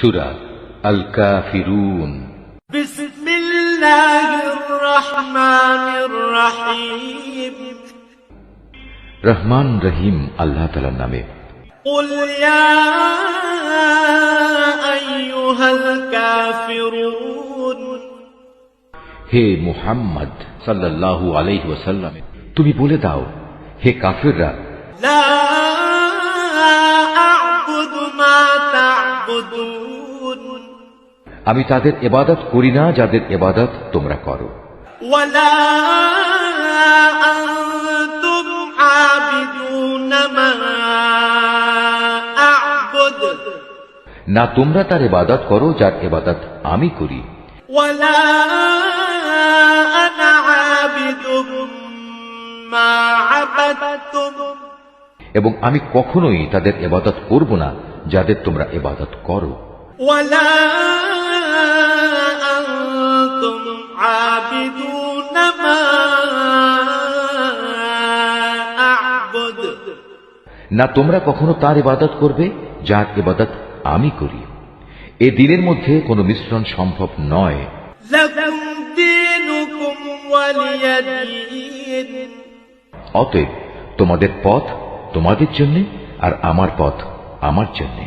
সুরা আল কাফিরুন রহমান রহিম আল্লাহ তালার নামে। হে মুহাম্মদ সাল্লাল্লাহু আলাইহি ওয়াসাল্লাম তুমি বলে দাও হে কাফিররা লা আমি তাদের এবাদত করি না যাদের এবাদত তোমরা করো। না তোমরা তার এবাদত করো যার এবাদত আমি করি। এবং আমি কখনোই তাদের এবাদত করব না যাদের তোমরা এবাদত করো। ওয়ালা عابدون ما أعبد না তোমরা কখনো তার ইবাদত করবে যার ইবাদত আমি করি এ দিনের মধ্যে কোনো মিশ্রণ সম্ভব নয় لكم دينكم ولي دين অতএব তোমাদের পথ তোমাদের জন্য আর আমার পথ আমার জন্য